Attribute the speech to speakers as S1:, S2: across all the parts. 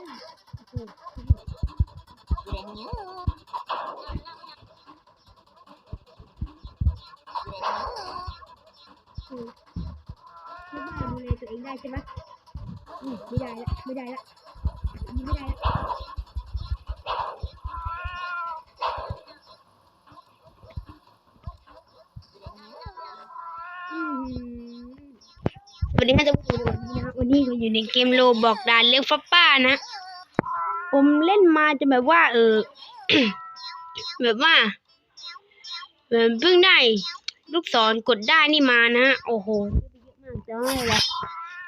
S1: ไม่ได้ดูแลตัวเองได้ใช่ไหมอืมไม่ได้ละไม่ได้ละไม่ได้ละสวัสดีครับทุกคนวันนี้นะครับวันนี้ผมอยู่ในเกมโลบอกดานเลือกฟ้าป้านะ ผมเล่นมาจะแบบว่า เออ แบบว่าเพิ่งได้ ลูกศรกดได้นี่มานะโอ้โหเยอะมากจ้าเลย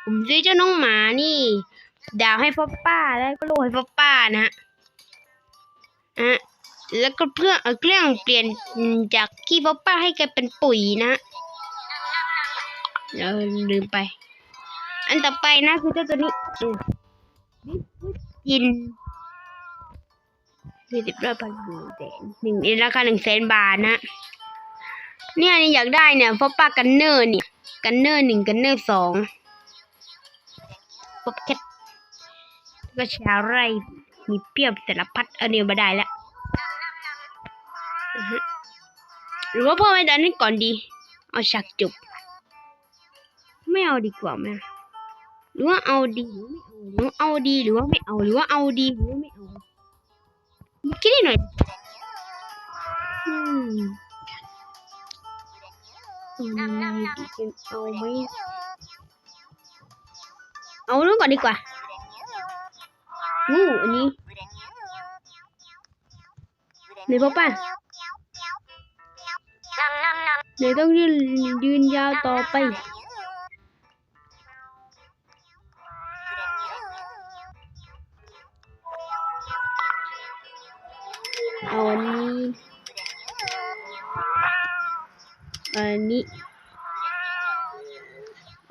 S1: ผมซื้อเจ้าน้องหมานี่ ดาวให้พ่อป้าแล้วก็โลให้พ่อป้านะอะแล้วก็เพื่อเอาเครื่องเปลี่ยนจากขี้พ่อป้าให้กลายเป็นปุ๋ยนะเออลืมไป อันต่อไปนะคือเจ้าตัวนี้อืมยิน ยี่สิบรอบพันหนึ่งแสนหนึ่งในราคาหนึ่งแสนบาทนะเนี่ยนี่อยากได้เนี่ยเพราะป้ากันเนอร์เนี่ย กันเนอร์หนึ่งกันเนอร์สองป๊อปแคทก็ชาไรมีเปรี้ยวสารพัดเอาเนียมาได้แล้วหรือว่าพ่อไม่ดันให้ก่อนดี เอาฉากจบ ไม่เอาดีกว่าไหมหรือว่าเอาดีหรือไม่เอาหรือว่าเอาดีหรือว่าไม่เอาหรือว่าเอาดีหรือว่าไม่เอา คิดให้หน่อยอืมเอาไหมเอาไหมเอานู้นก่อนดีกว่างูอันนี้ไหนพ่อป้าเดี๋ยวต้องยืนยืนยาวต่อไป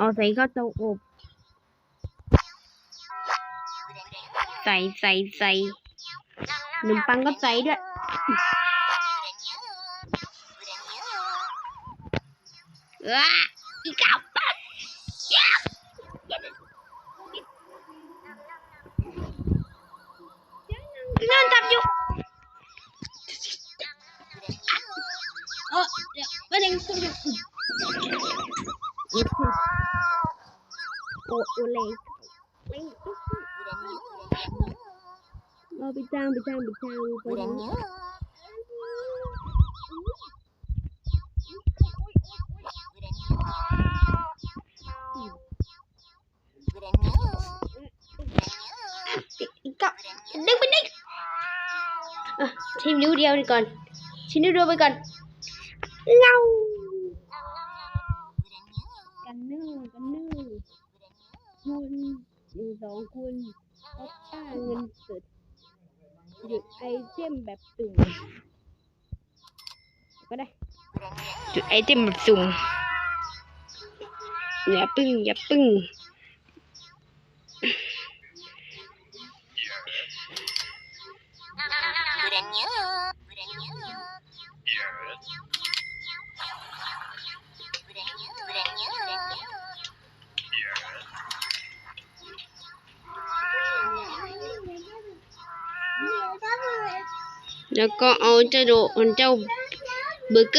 S1: เอาใส่เข้าเตาอบ ใส่ใส่ใส่ขนมปังก็ใส่ด้วย ว้าอีกับปังนอนทับอยู่เออเดี๋ยวไม่ได้คุยกันโอเคโอโอเลยเราไปจ้างไปจ้างไปจ้างไปจ้าง อีกกับดึงไปดึงอะชิ มนิ้วเดียวดีก่อนชิมนิ้วเดียวไปก่อนเล่ากันเนื้อกันเนื้อคุณหนึ่งสองคุณเขาป้าเงินสดหยุดไอเทมแบบสุ่มก็ได้จุดไอเทมแบบสุ่มอย่าปึ้งอย่าปึ้ง แล้วก็เอาเจ้าโดเจ้าเบอร์เ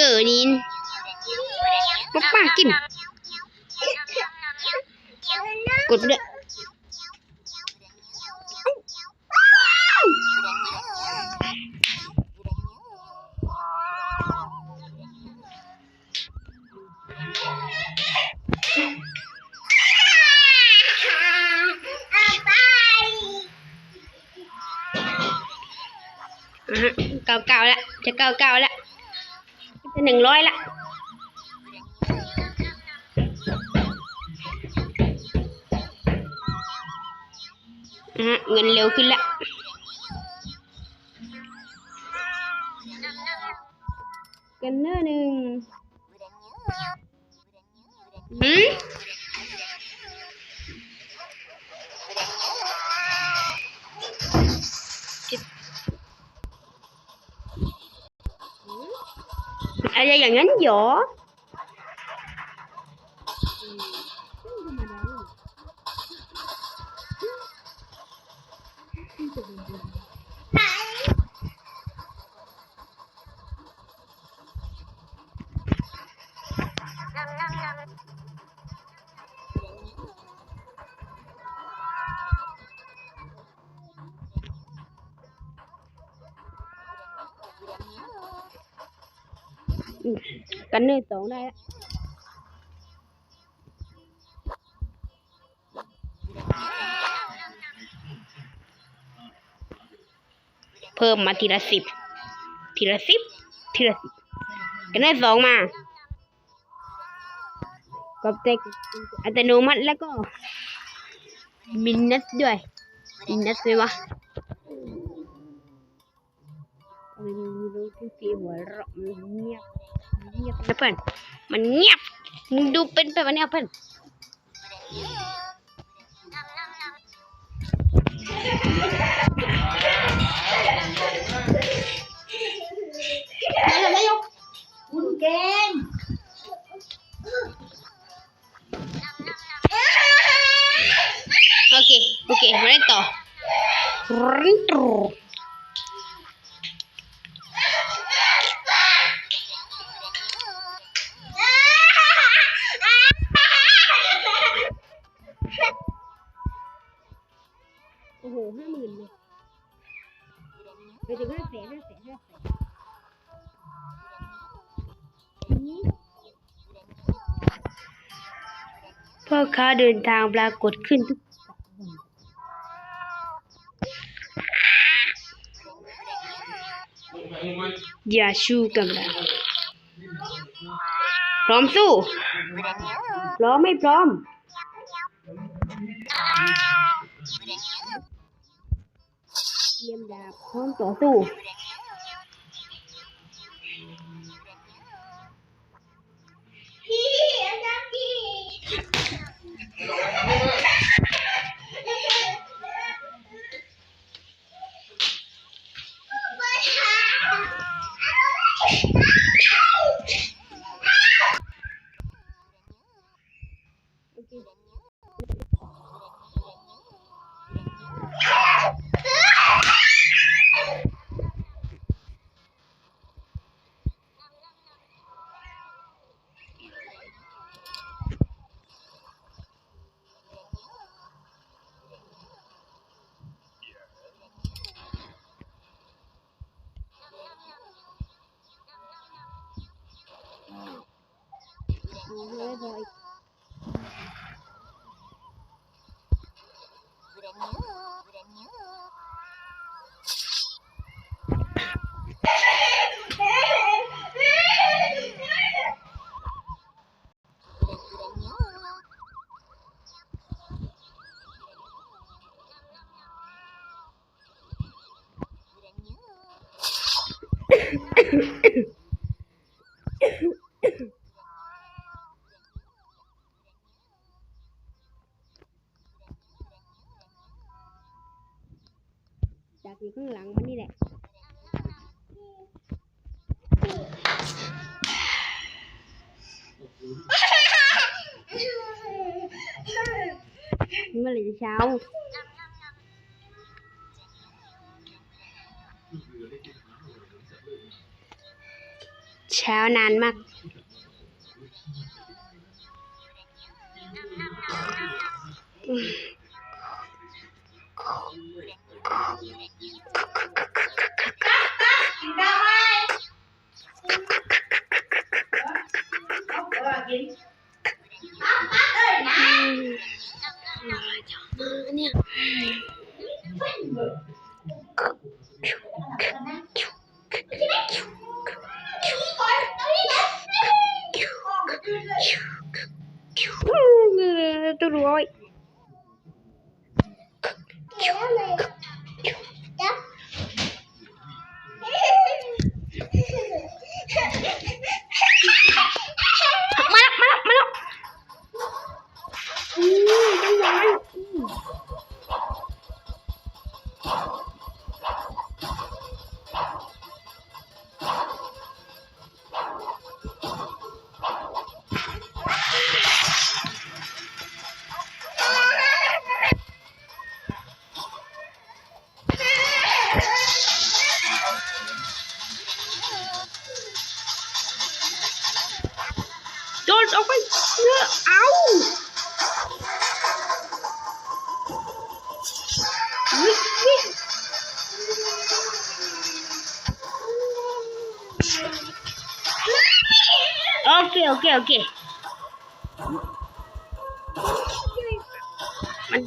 S1: จะเก้าเก้าละจะหนึ่งร้อยละนะฮะเงินเร็วขึ้นละกันเนอร์หนึ่งหืม อะ กันเนอร์สองได้ล้วเพิ่มมาทีละสิบ ทีละสิบ ทีละสิบ กันเนอร์สองมากอบเต็กอัตโนมัติแล้วก็ มินนัสด้วย มินนัสไหมวะไม่รู้ที่หัวเราะมันเงียบ เงียบนะเพื่อนมันเงียบมึงดูเป็นไปวันนี้เพื่อน
S2: อะไรนายกคุณเก่ง
S1: โอเค โอเคมาเล่นต่อริ้นตรู พ่อค้าเดินทางปรากฏขึ้นทุกอย่าชูกำลังพร้อมสู้ พร้อมไม่พร้อม เตรียมดาบพร้อมต่อสู้
S2: พี่อาจารย์พี่
S1: ไม่พออีก จากอยู่ข้างหลังมันนี่แหละเมื่อไหร่จะเช้า เช้านานมาก
S2: อื
S1: ม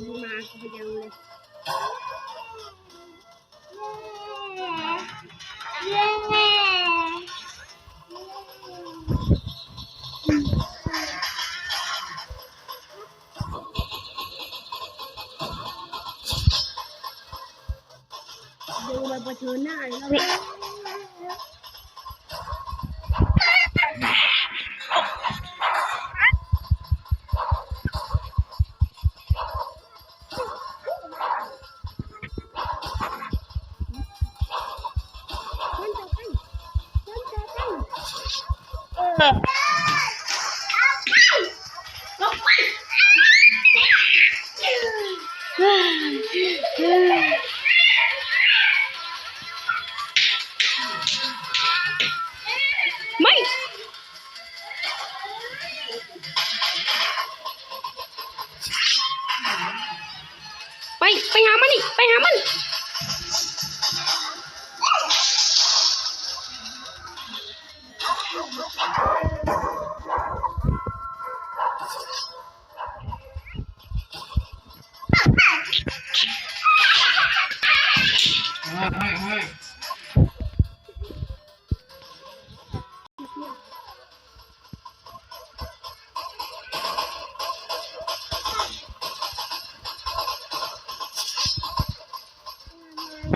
S1: มันมาพยังเลย
S2: เไม่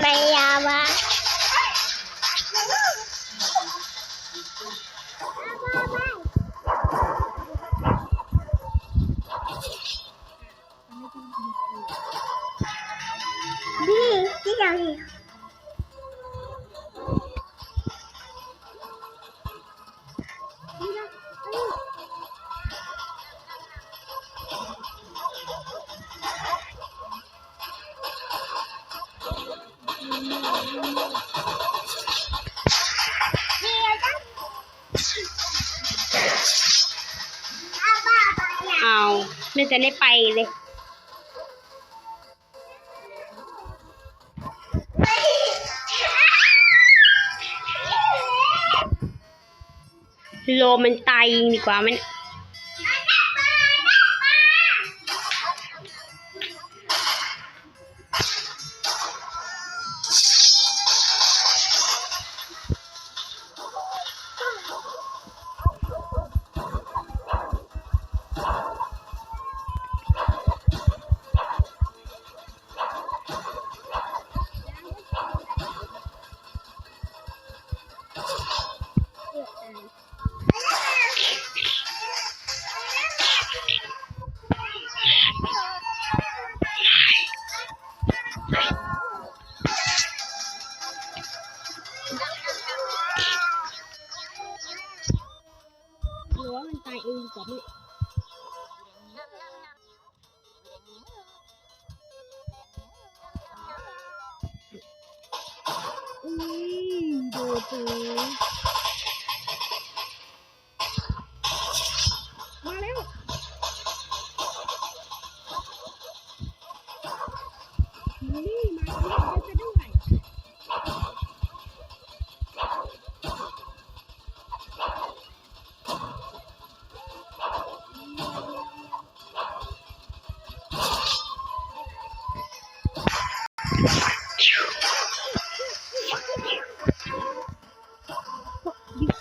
S1: ไม่ โลมันตายยิงดีกว่ามัน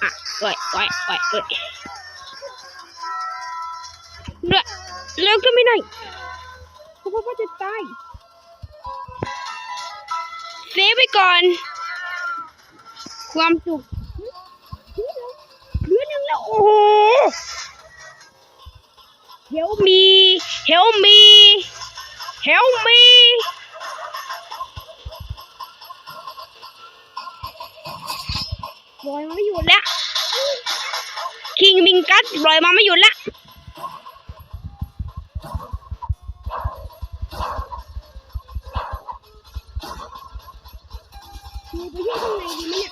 S1: อะไว้ไว้ไว้เอ้ยเร็วเร็วขึ้นไม่หน่อยเพราะว่าจะตายเซฟไว้ก่อน ความสุขเลือดยังแล้วโอ้โหเฮลมีเฮลมีเฮลมี ลอยมาไม่หยุดแล้ว คิงมิงกัสลอยมาไม่หยุดแล้วมีไปอยู่ข้างในดีไหมเนี่ย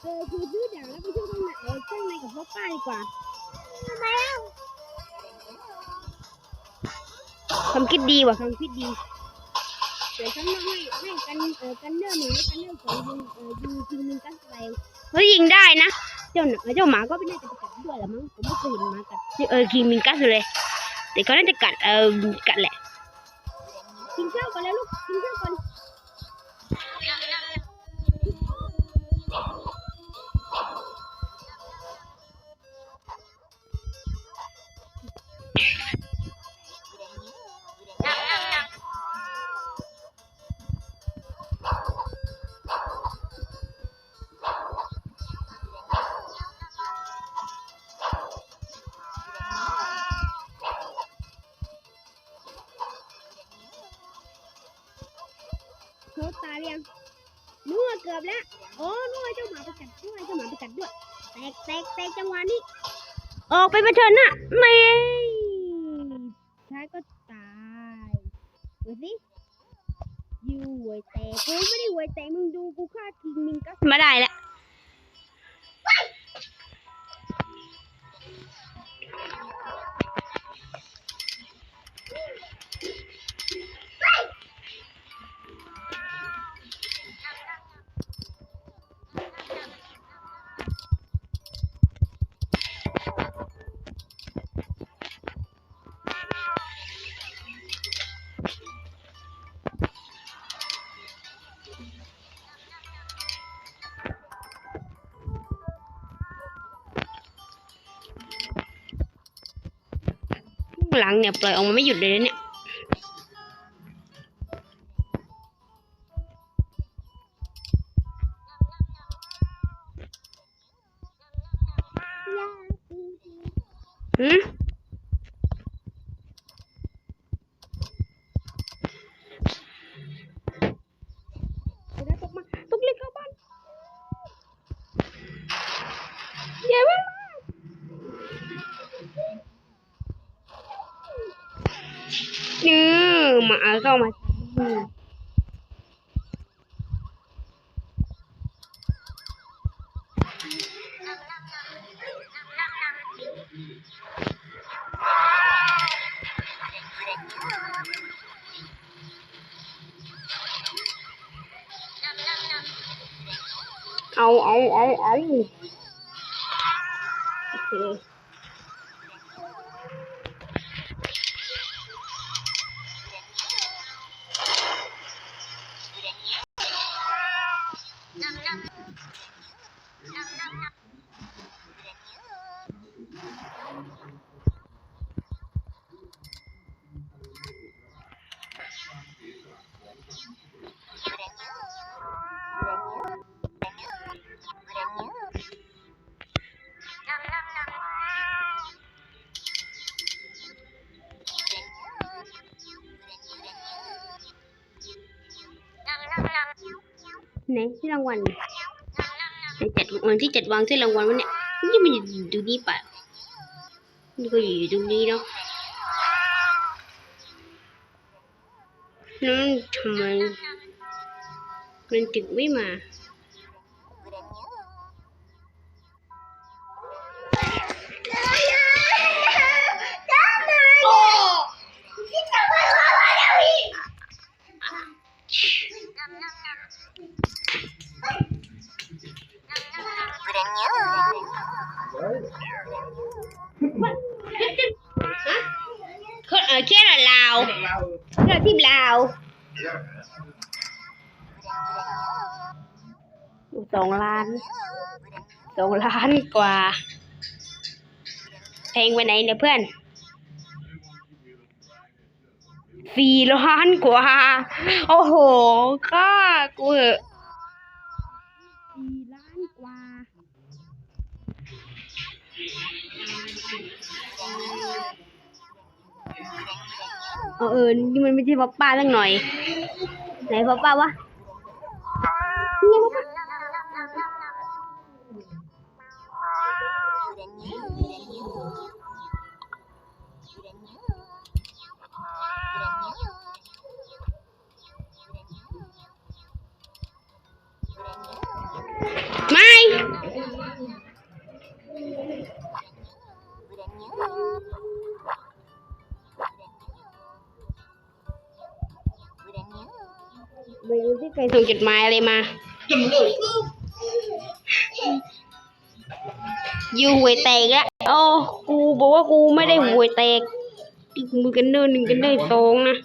S1: เอออคือซื้อด่างแล้วไปช่วยข้างในเออข้างในกับพ่อป้าดีกว่า
S2: ทำไมอะ
S1: ความคิดดีว่ะความคิดดีเดี๋ยวฉันมาให้ให้กันเอ่อกันเนอร์หนึ่งและกันเนอร์สองยิงเออยิงทีนึงกันไปเฮ้ยยิงได้นะเจ้าหนาเจ้าหมาก็ไม่น่าจะไปกัดด้วยหรอมั้งผมไม่เคยเห็นหมากัดเออคิงมิงกัสเลย แต่เขาน่าจะกัดเออกัดแหละกินข้าวก่อนแล้วลูกกินข้าวก่อน ไปจังหวะนี้ ออกไปเผชิญนะไม่ หลังเนี่ยปล่อยออกมาไม่หยุดเลยนะเนี่ย หมาเข้ ไหนที่รางวัลในจัดวันที่จัดวางที่รางวัลวันเนี้ยนี่มันอยู่ตรงนี้ป่ะนี่ก็อยู่ตรงนี้เนาะนั่นทำไมมันถึงไม่มา สองล้านสองล้านกว่าแพงไปไหนเนี่ยเพื่อนสี่ล้านกว่า โอ้โหค่ากูเหอะสี่ล้านกว่า เออเออนี่มันไม่ใช่พ่อป้าตั้งหน่อย ไหนพ่อป้าวะ ไม่รู้ที่ใครส่งจดหมายอะไรมา
S2: จำเลย
S1: ยูหวยแตกละโอ้กูบอกว่ากูไม่ได้หวยแตกมือกันเนินหนึ่งกันได้สองนะ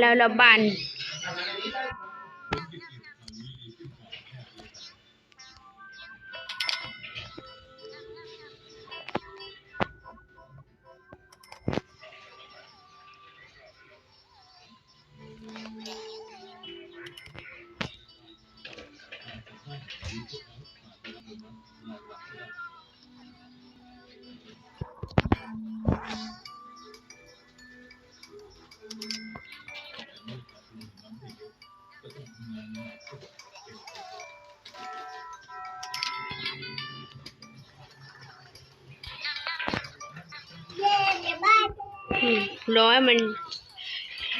S1: เราระ ราระบานอืมร้อยมัน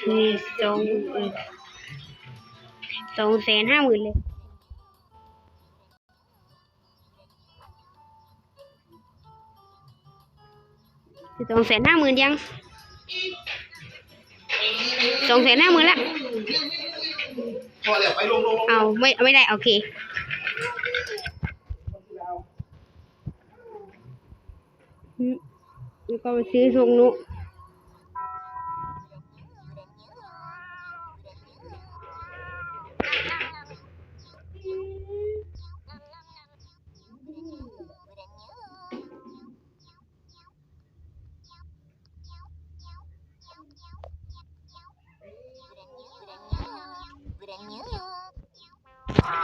S1: มีสองเออสองแสนห้าหมื่นเลยสองแสนห้าหมื่นยังสองแสนห้าหมื่นละ
S3: พอแล้วไปลงลงลง
S1: เอาไม่ไม่ได้ โอเคอืมแล้วก็ไปซื้อทรงนุ Ah.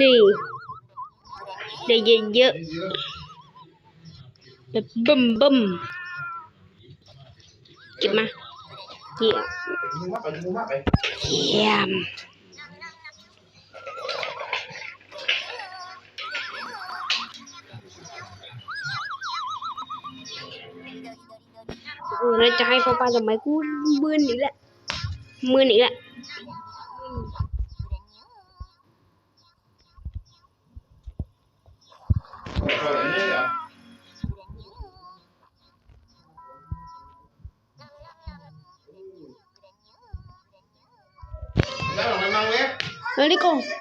S1: นี่ได้เยอะเยอะๆแบบบึ้มบึ้มเก็บมาเยี่ยม
S3: ไปดูมากไปดูมากไป
S1: เยี่ยมเออแล้วจะให้พ่อป้าทำไมกูมืนอีกแล้วมืนอีกแล้ว
S3: แ